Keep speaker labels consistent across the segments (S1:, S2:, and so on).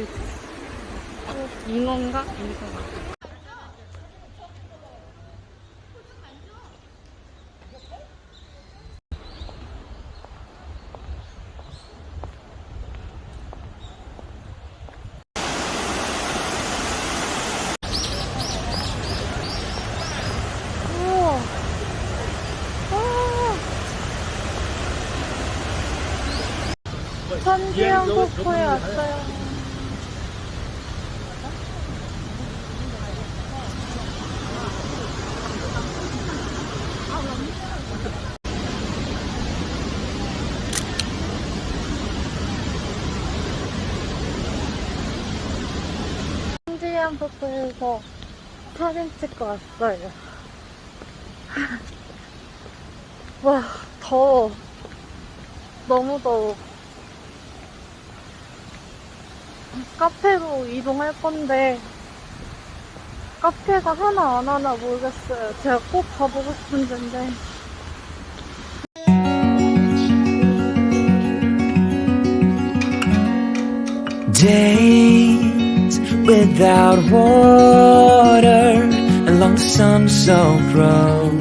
S1: 있어. 어, 잉어인가? 잉어. 우와. 아. 천지연 폭포에 왔어요. 폭포에서 사진 찍고 왔어요. 와, 더워. 너무 더워. 카페로 이동할 건데, 카페가 하나 안 하나 모르겠어요. 제가 꼭 가보고 싶은 데인데.
S2: Days without water along the sun-soaked road.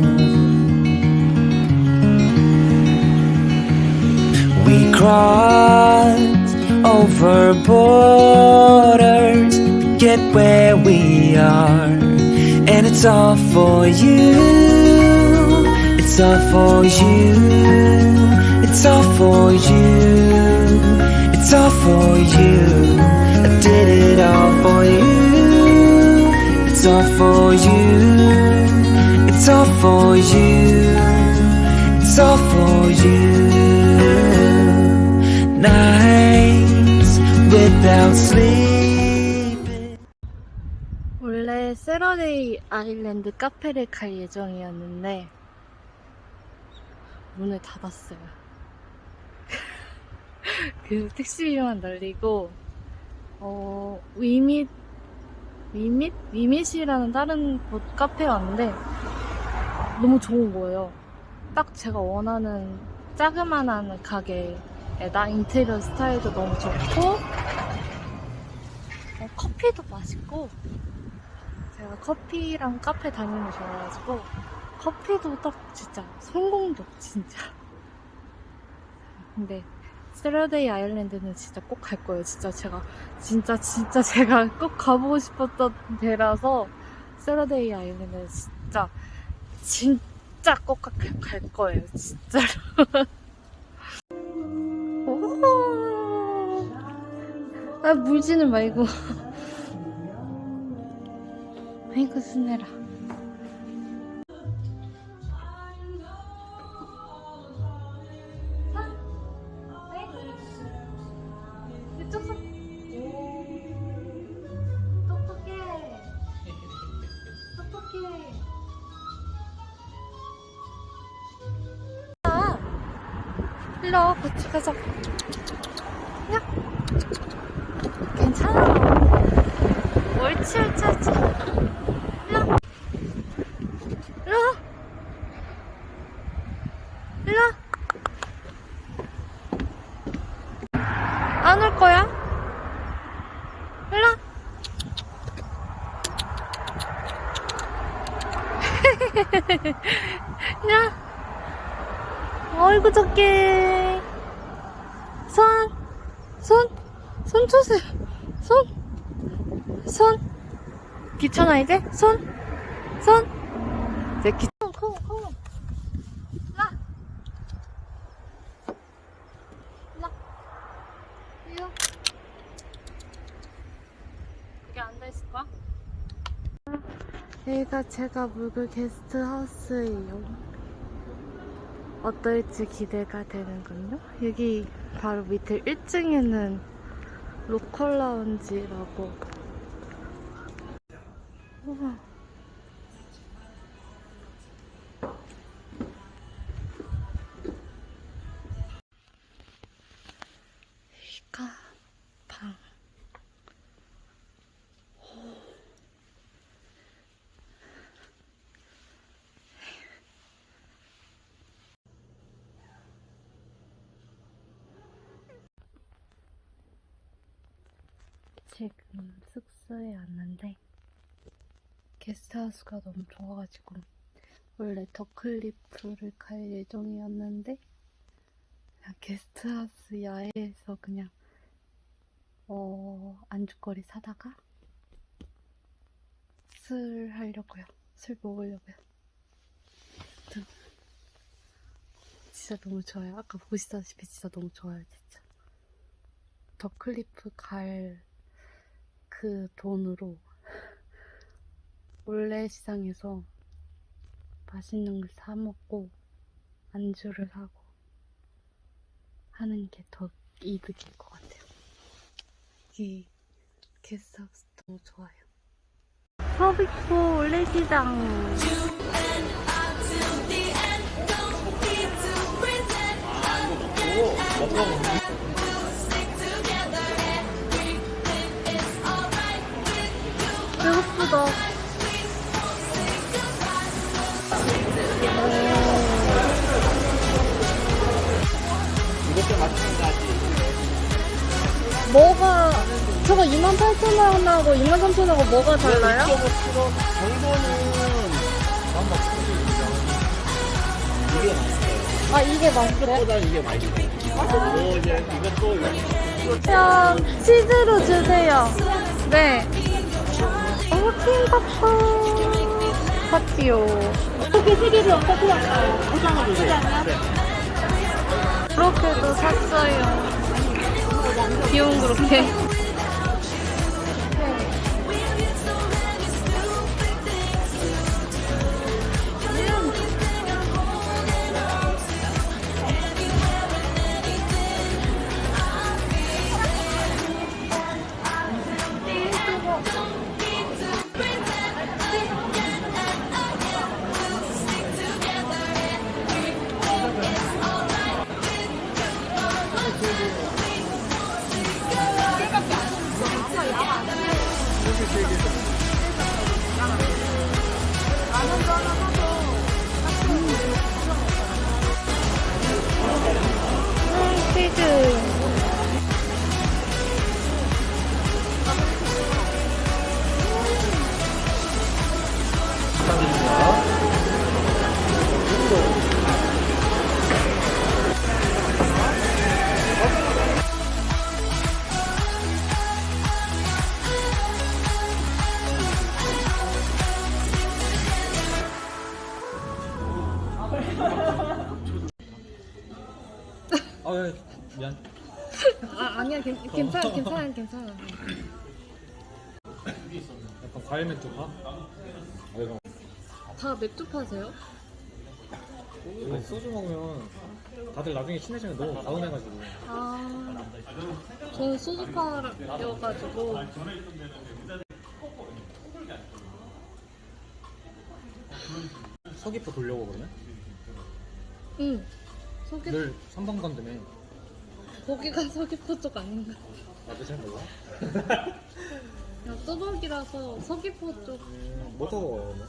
S2: We crossed over borders to get where we are, and it's all for you. It's all for you. It's all for you. It's all for you. Did it all for you. It's all for you. It's all for you. It's all for you. Nights without sleep.
S1: 원래 세러데이 아일랜드 카페를 갈 예정이었는데, 문을 닫았어요. 그래서 택시비만 날리고, 어, 위밋, 위밋? 위밋이라는 다른 곳 카페에 왔는데, 너무 좋은 거예요. 딱 제가 원하는 자그만한 가게에다 인테리어 스타일도 너무 좋고, 어, 커피도 맛있고, 제가 커피랑 카페 다니는 거 좋아해가지고, 커피도 딱 진짜 성공적, 진짜. 근데, 세러데이 아일랜드는 진짜 꼭 갈 거예요. 진짜 제가, 진짜, 진짜 제가 꼭 가보고 싶었던 데라서, 세러데이 아일랜드는 진짜, 진짜 꼭 갈 거예요. 진짜로. 오. 아, 물지는 말고. 아이고, 순해라. 일로 와, 같이 가자. 야. 괜찮아. 옳지, 옳지, 옳지. 일로 와. 일로 와. 일로 와. 안 올 거야? 일로 와. 야. 어이구, 좋게. 손. 손. 손 주세요. 손. 손. 귀찮아, 이제? 손. 손. 이제 귀, 컴, 컴, 컴. 나. 나. 이거. 여기 앉아 있을 거야? 여기가 제가 묵을 게스트하우스예요. 어떨지 기대가 되는군요. 여기 바로 밑에 1층에는 로컬 라운지라고. 우와. 지금 숙소에 왔는데 게스트하우스가 너무 좋아가지고 원래 더클리프를 갈 예정이었는데 게스트하우스 야외에서 그냥 어 안주거리 사다가 술 하려고요. 술 먹으려고요. 진짜 너무 좋아요. 아까 보시다시피 진짜 너무 좋아요, 진짜. 더클리프 갈 그 돈으로 올레 시장에서 맛있는 걸 사 먹고 안주를 사고 하는 게 더 이득일 것 같아요. 이 게스트하우스 너무 좋아요. 서빅포 올레시장. 배고 저거 28,000원하고 23,000원하고 뭐가 달라요?
S3: 2.5kg 정도는 난 맛있거든요. 이게 맛있어요.
S1: 아 이게 맛있어요?
S3: 보다 이게 맛있어요. 뭐 이제 이것도
S1: 그냥 치즈로 주세요. 네. 어, 킹받다. 팥띠요.
S4: 커피 세 개로 커피 할까요?
S3: 포장을 주세요. 네.
S1: 그렇게도 샀어요. 귀여운 그렇게. 괜, 괜찮아, 괜찮아, 괜찮아.
S3: 약간 과일 맥주 파? 아, 이거.
S1: 다 맥주 파세요?
S3: 소주 먹으면 다들 나중에 친해지면 너무 가운해가지고.
S1: 아, 저는 소주 파여가지고.
S3: 서귀포 돌려고 그러면?
S1: 응. 서귀,
S3: 늘 3번 간다며.
S1: 거기가 서귀포 쪽 아닌가?
S3: 나도 잘 몰라.
S1: 그냥 뚜벅이라서 서귀포 쪽
S3: 음, 뭐 타고 가요, 그러면?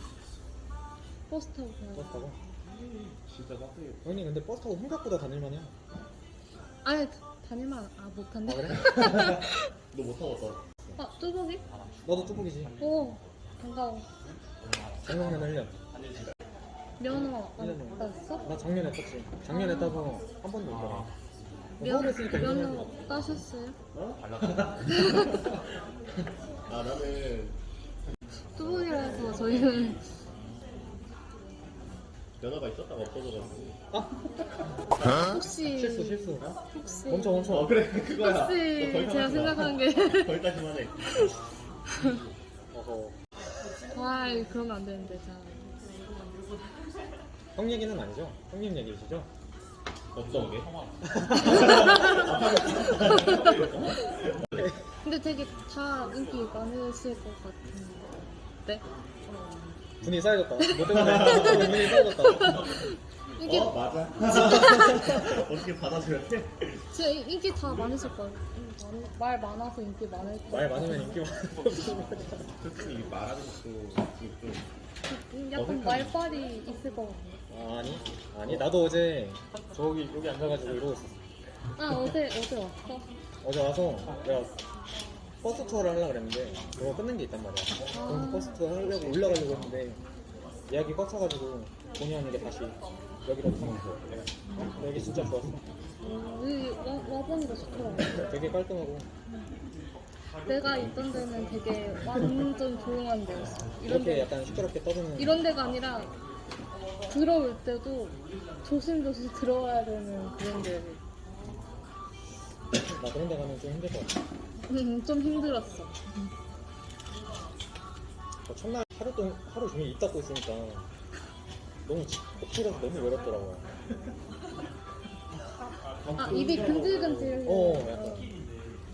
S1: 버스 타고
S3: 버스
S1: 가요.
S3: 타고? 진짜 빡세게. 형님, 근데 버스 타고 생각보다 다닐만 해요.
S1: 아니, 다닐만, 아, 못한대.
S3: 아, 그래?
S5: 너못 타봤어?
S1: 아, 뚜벅이?
S3: 너도 뚜벅이지.
S1: 오, 반가워.
S3: 작년에 1년.
S1: 면허 안
S3: 면허.
S1: 땄어?
S3: 나 작년에 땄지. 작년에 따서 한 번도 못 타.
S1: 면, 면허
S3: 2년
S1: 따셨어요?
S5: 아 나는
S1: 뚜벅이라서 저희는
S5: 면허가 있었다가 없어져가지고
S1: 혹시
S3: 실수, 실수.
S1: 혹시
S3: 멈춰, 멈춰.
S5: 어 그래 그거야
S1: 혹시
S5: 너 거기까지
S1: 제가. 생각한 게
S5: 거기까지만 해
S3: 어허.
S1: 아이 그러면 안 되는데 자
S3: 형 얘기는 아니죠? 형님 얘기시죠?
S5: 어떤 게?
S1: 근데 되게 다 인기 많으실 것 같은데
S3: 분이 쌓여졌다. 뭐 때문에? 분이 쌓여졌다.
S1: 이게
S5: 어 맞아 어떻게 받아줘야 돼?
S1: 진짜 인- 인기 다 많으실 거예요 음, 많- 말 많아서 인기 많을
S3: 거말 많으면 인기 많아.
S5: 솔직히 말하는 것도 좀
S1: 음, 약간
S5: 어색하네.
S1: 말빨이 있을 것 같아요
S3: 아니, 아니 나도 어제 저기 여기 앉아가지고 이러고 있었어.
S1: 아 어제 어제 왔어?
S3: 어제 와서 내가 버스 투어를 하려고 그랬는데 그거 끝낸 게 있단 말이야. 그럼 그 버스 투어 하려고 올라가려고 했는데 예약이 꽉 차가지고 본의 아니게 다시 여기로 타면서 여기 진짜 좋았어.
S1: 여기 와, 와보니까 좋더라고요.
S3: 되게 깔끔하고
S1: 내가 있던 데는 되게 완전 조용한 데였어. 이런
S3: 이렇게
S1: 데
S3: 약간 시끄럽게 떠드는
S1: 이런 데가 아니라 들어올 때도 조심조심 들어와야 되는 그런 데.
S3: 나 그런 데 가면 좀 힘들 것 같아.
S1: 음, 좀 힘들었어.
S3: 어, 첫날 하루 동 하루 종일 입 닫고 있으니까 너무 지- 호텔에서 너무 외롭더라고요.
S1: 아 입이 근질근질.
S3: 어, 약간.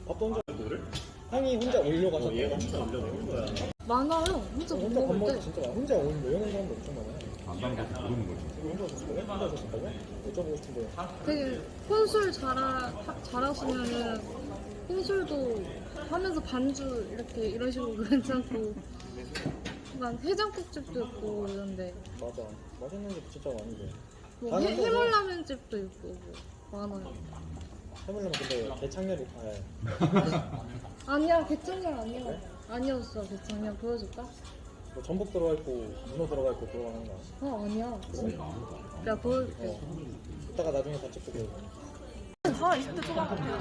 S3: 밥도 혼자
S5: 뭐를?
S3: 형이 혼자 올려
S5: 어. 얘가 혼자 올려놓은 거야.
S1: 많아요. 혼자 못
S3: 혼자 밥
S1: 먹을
S3: 먹을
S1: 때.
S3: 때 진짜 많아. 혼자 올 모여놓은 사람도 엄청 많아.
S5: 안 담가서 모르는 거지.
S3: 이거 혼자 오셨어요? 혼자 오셨다고? 여쭤보고 싶은데.
S1: 되게 혼술 잘하, 하- 잘하시면은 혼술도 하면서 반주 이렇게 이런 식으로 괜찮고 약간 해장국집도 있고 이런데
S3: 맞아. 맛있는 게 진짜 많은데.
S1: 뭐 해,
S3: 또
S1: 해물라면집도 있고 뭐 많아요.
S3: 해물라면 근데 대창렬이 아,
S1: 아니야 개창렬 아니야. 아니었어 개창렬 보여줄까?
S3: 뭐 전복 들어가 있고 문어 들어가 있고 하는 거야.
S1: 어 아니야. 내가 보여줄게.
S3: 이따가 나중에 같이 보고.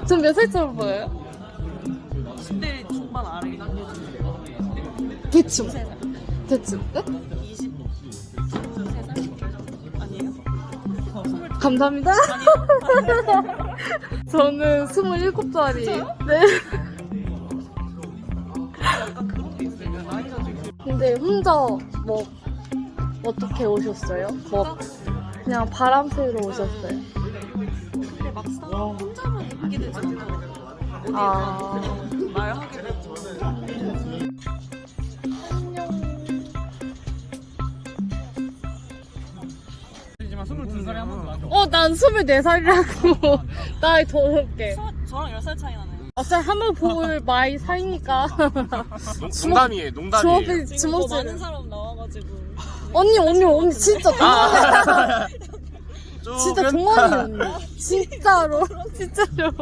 S1: 전몇 살처럼 보여요?
S6: 10대 중반 아래
S1: 대충. 대충. 끝?
S6: 23살? 아니에요?
S1: 감사합니다. 저는 27살이. 네.
S6: 좀
S1: 근데 혼자 뭐 어떻게 오셨어요? 뭐 그냥 바람 쐬러 오셨어요?
S6: 근데 막상 혼자만 있게 되지 않더라고요.
S1: 아.
S6: 말하게 되고
S1: 어, 난 24살이라고. 나이 더 어렵게.
S6: 저, 저랑 10살 차이 나네요.
S1: 어차피 한 번 볼 나이 사이니까.
S7: 농담이에요, 농담이에요.
S1: 주먹이,
S6: 지금 더
S1: 주먹질.
S6: 많은 사람 나와가지고
S1: 언니, 언니, 언니, 진짜 동안이야.
S7: 쭉
S1: 진짜 동안이 언니. 진짜로. 진짜로.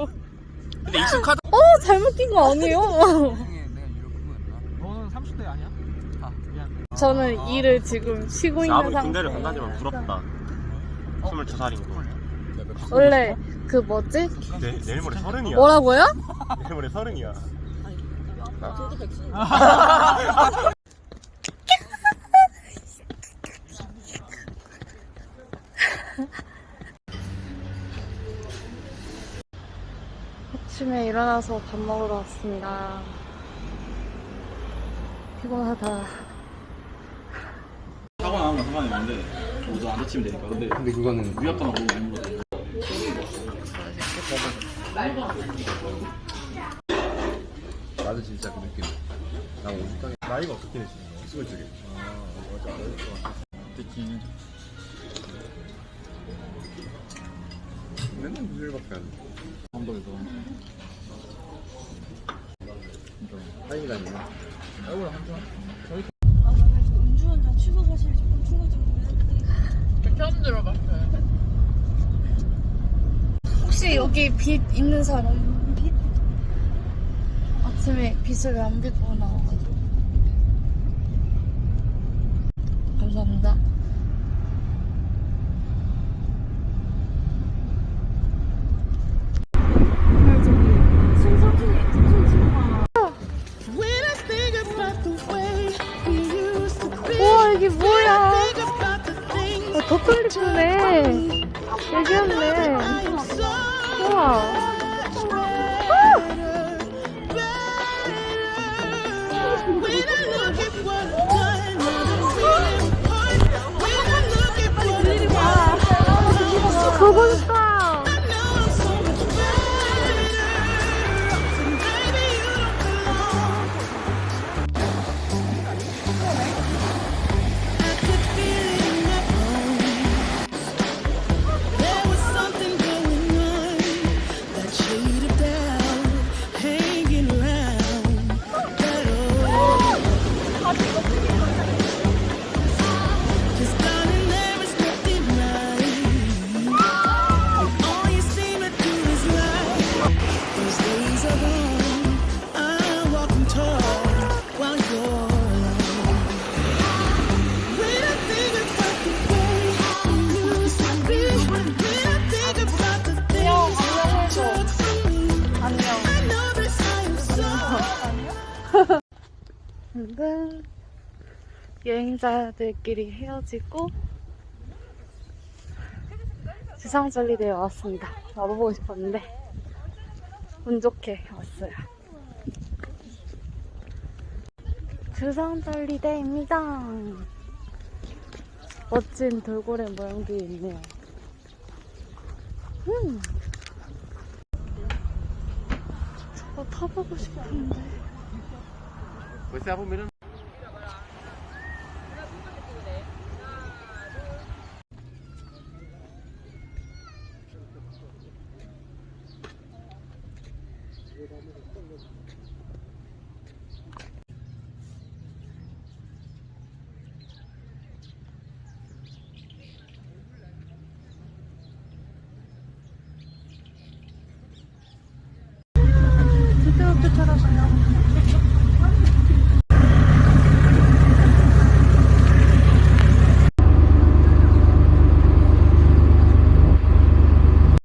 S7: 근데 익숙하다.
S1: 어, 잘못 낀 거 아니에요?
S3: 너는 30대 아니야? 아, 미안.
S1: 저는 일을 지금 쉬고 있는
S7: 아무리
S1: 상태.
S7: 군대를 간다지만 부럽다. 22살인 거.
S1: 원래 그 뭐지?
S7: 내, 내일 모레 서른이야.
S1: 뭐라고요?
S7: 내일 모레 서른이야.
S6: 저도 백신
S1: 아침에 일어나서 밥 먹으러 왔습니다. 피곤하다.
S8: 사고 건 상관이 없는데 모두 안 다치면 되니까 근데 근데 그거는 많이 먹어
S5: 나도 진짜 그 느낌. 나 오죽하게 나이가 어떻게 되시는 거야? 스물두 개. 아 맞아 어릴 것 같아.
S8: 특히
S5: 맨날 무일밖에 안 돼.
S8: 언덕에서
S5: 타이다니요.
S8: 얼굴 한 점
S6: 아 나는 음주운전 취소 사실이 조금 충격적이긴
S1: 혹시 여기 빛 있는 사람? 빛? 아침에 빛을 왜안 비고 나와가지고. 감사합니다. 우와 이게 뭐야? 아, 더 클릭이네. 얘기했네. 우 여행자들끼리 헤어지고 지상절리대에 왔습니다. 와보고 싶었는데 운 좋게 왔어요. 주상절리대입니다. 멋진 돌고래 모양도 있네요. 음. 저거 타보고 싶은데.
S5: 보면은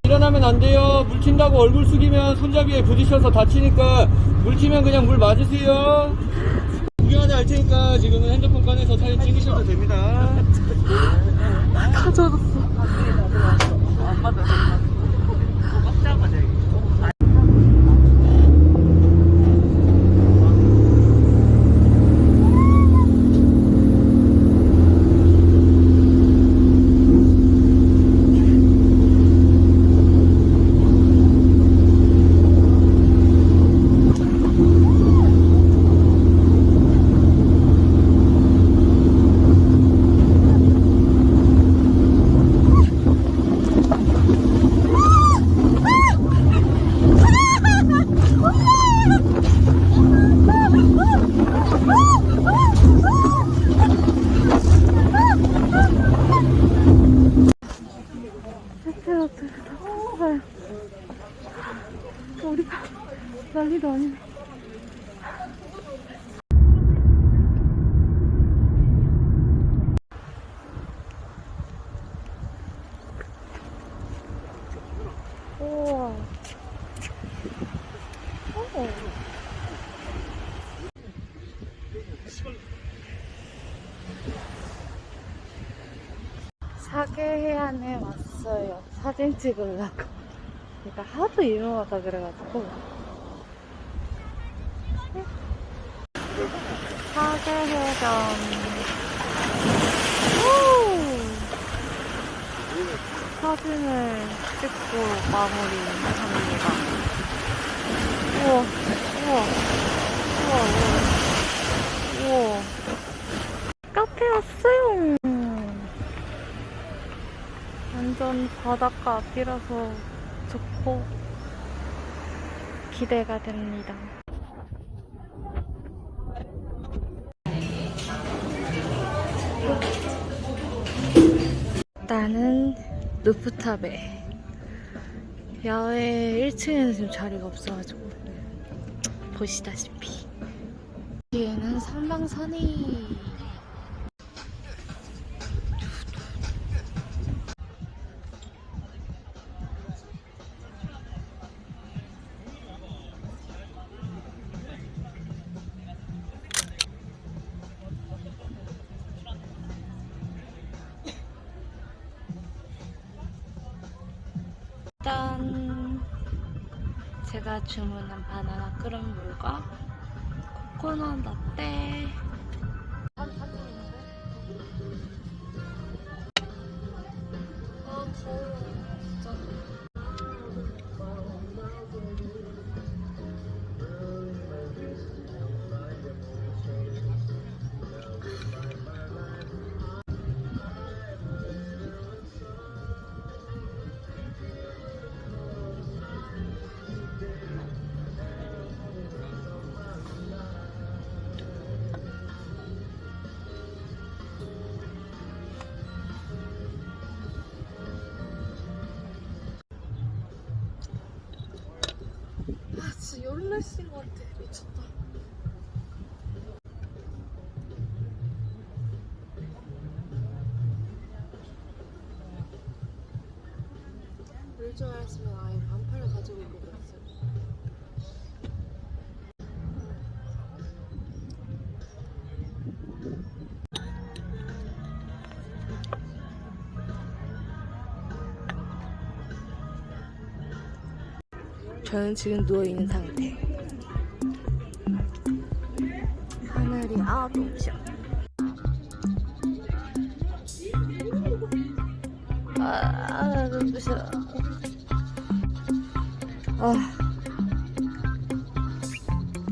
S3: 일어나면 안 돼요. 물 튄다고 얼굴 숙이면 손잡이에 부딪혀서 다치니까 물 튀면 그냥 물 맞으세요. 구경하다 할 테니까 지금은 핸드폰 꺼내서 사진 찍으셔도 됩니다.
S1: 가져갔어. 페페로트를 타고 가요. 우리가 난리도 아니네. 우와. 오. 사계 해안에 왔어요. 사진 찍으려고. 그러니까 하도 유명하다 그래가지고. 사계해변. 사진을 찍고 마무리합니다. 우와, 우와, 우와, 우와. 우와. 카페 왔어요. 완전 바닷가 앞이라서 좋고 기대가 됩니다. 나는 루프탑에. 야외 1층에는 지금 자리가 없어가지고. 보시다시피. 여기에는 삼방산이 제가 주문한 바나나 크럼블과 코코넛 라떼 가져올 것 같아요. 저는 지금 누워있는 상태 하늘이 아주 없죠 아, 아, 눈부셔 아.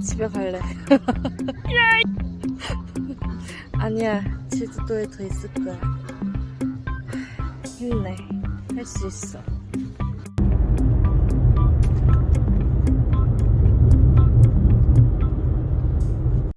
S1: 집에 갈래. 아니야, 제주도에 더 있을 거야. 힘내. 할 수 있어.